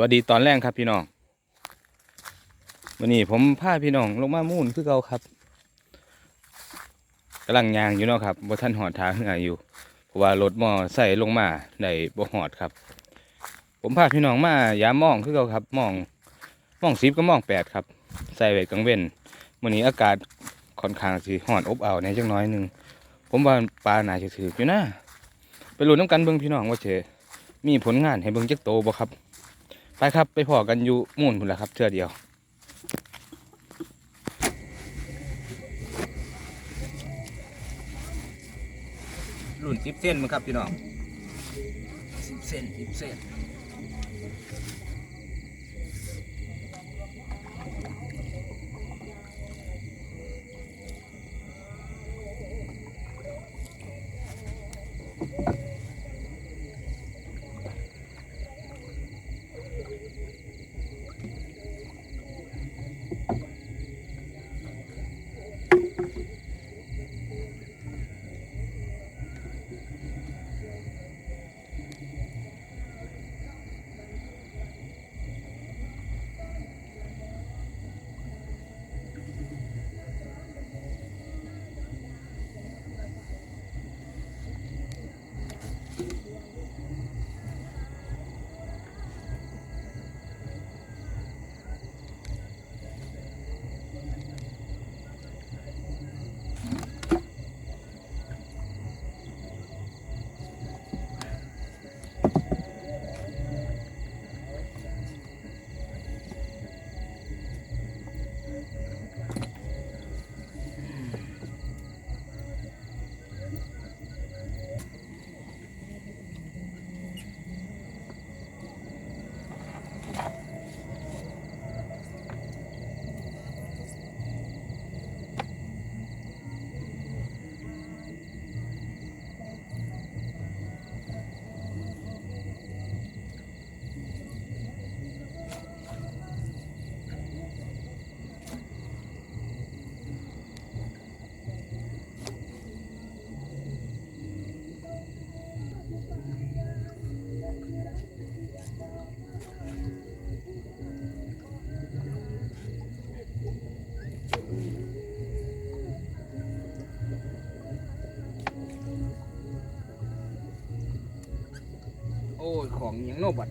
วัสดีตอนแรกครับพี่น้องวันนี้ผมพาพี่น้องลงมามุ่นคือเก่าครับกำลังยางอยู่เนาะครับบ่ท่านหอดทางเหงาอยู่ เพราะว่ารถมอใส่ลงมาได้บ่หอดครับ ผมพาพี่น้องมายามมองคือเก่าครับมองมองสิบก็มองแปดครับ ใส่ไว้กลางเว้นวันนี้อากาศค่อนข้างสิหอนอบอ้าวในจังน้อยหนึงผมว่าปลาหนาจะถืออยู่นะไปลุ้นน้ำกันเบิ่งพี่น้องว่าเจมีผลงานให้เบิ่งจักโตบ่ครับ ไปครับไปพอกันอยู่มุ่นพุ่นละครับเทื่อเดียวรุ่นสิบเส้นมั้งครับพี่น้องสิบเส้นสิบเส้น อ้ยของยังโนบัด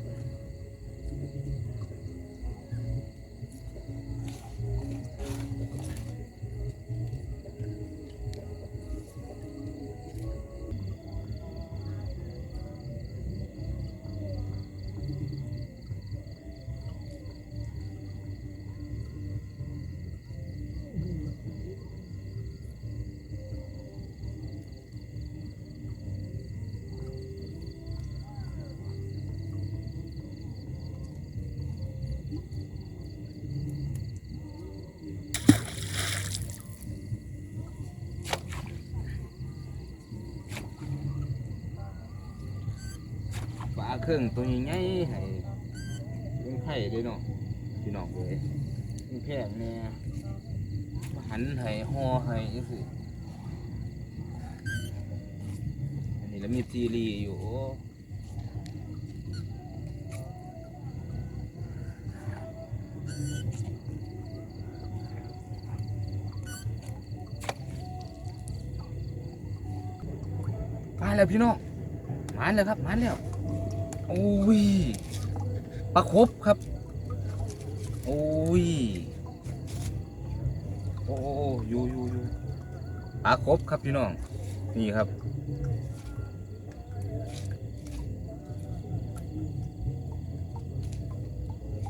ปลาเครื่องตัวใหญ่ๆให้เป็นไข่ด้วยเนาะพี่น้องเว้ยมันแพงแน่มาหันให้ห่อให้จังซี่อันนี้แล้วมีซีรีส์อยู่มาแล้วพี่น้องมาแล้วครับมาแล้ว อ้ยปลาครบครับโอ้ยโอ้โออยู่อยู่อยู่ปลาครบครับพี่น้อง นี่ครับ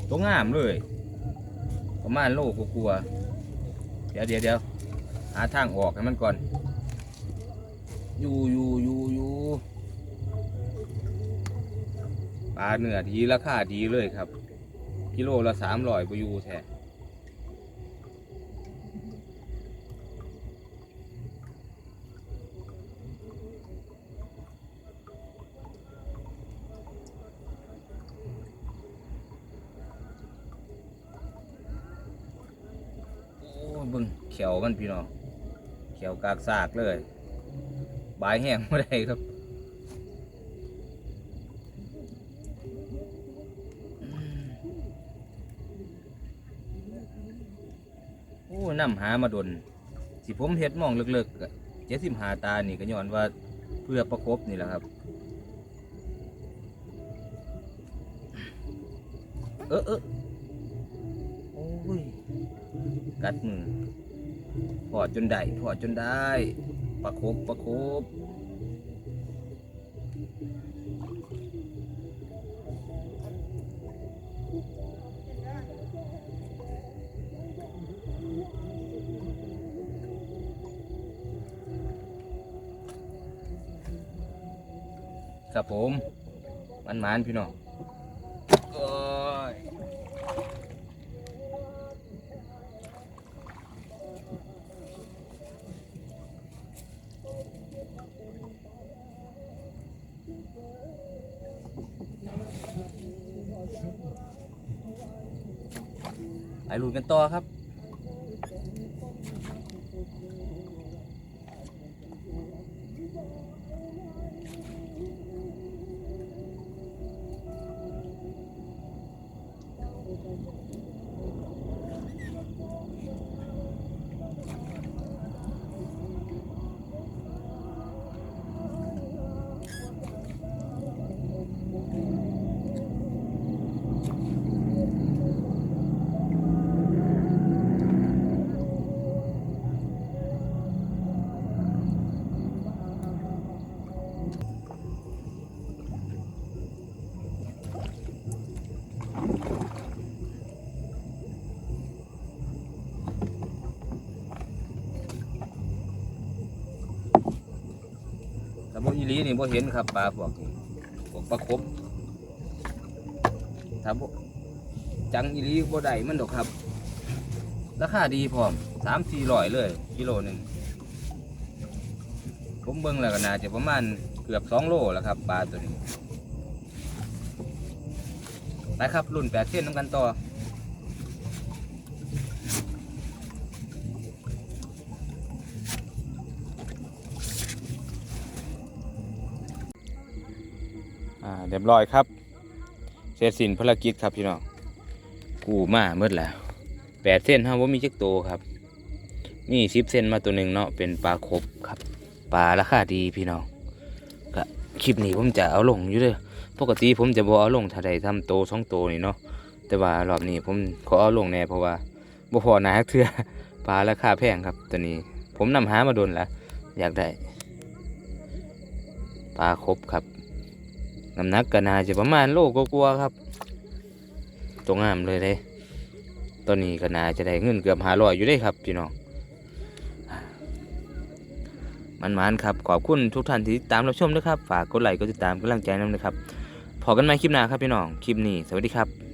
ตัวงามเลย ประมาณโลกกลัวเดี๋ยวเดี๋ยวเดี๋ยวหาทางออกให้มันก่อน อยู่อยู่อยู่อยู่ ปลาเนื้อดีราคาดีเลยครับ กิโลละสามร้อยบยูแท้โอ้บึงเขียวมันพี่น้องเขียวกากซากเลย บายแห้งไม่ได้ครับ นำหามาดนสิผมเห็ดมองเลิกๆเจ็ดสิบหาตานี่ก็ย้อนว่าเพื่อประคบนี่แหละครับ เออเออโอ้ย กัดมือพอดจนได้พอดจนได้ ประคบประคบ ครับผมมันมันพี่น้องโอ้ยไปลุ้นกันต่อครับ หลีนี่บ่เห็นครับปลาพวกนี้พวกปลาคบถ้าบ่จังอีหลีบ่ได้มันดอกครับ ราคาดีพร้อมสามสี่ร้อยเลย กิโลหนึ่งผมเบิ่งแล้วก็น่าจะประมาณเกือบสองโลแล้วครับปลาตัวนี้ไปครับรุ่นแปดเส้นน้ำกันต่อ เรียบร้อยครับ เสร็จสิ้นภารกิจครับพี่น้อง กูมาเมื่อแล้วแปดเส้นฮะว่ามีจักโตวครับ นี่สิบเส้นมาตัวหนึ่งเนาะ เป็นปลาครบครับ ปลาราคาดีพี่น้องก็คลิปนี้ผมจะเอาลงอยู่เด้อปกติผมจะบอเอาลงถ้าใดทำโตสองโตนี่เนาะ แต่ว่ารอบนี้ผมขอเอาลงแน่เพราะว่าบ่พอหนาเทื่อปลาราคาแพงครับตัวนี้ ผมนำหามาโดนแล้วอยากได้ปลาครบครับ น้ำหนักก็น่าจะประมาณโลกกลัวครับตัวงามเลยเลยตอนนี้ก็น่าจะได้เงินเกือบหาร้อยอยู่ได้ครับพี่น้องมันมันครับ ขอบคุณทุกท่านที่ติดตามรับชมนะครับ ฝากกดไลค์กดติดตามกำลังใจน้ำนะครับพอกันใหม่คลิปหน้าครับพี่น้อง คลิปนี้ สวัสดีครับ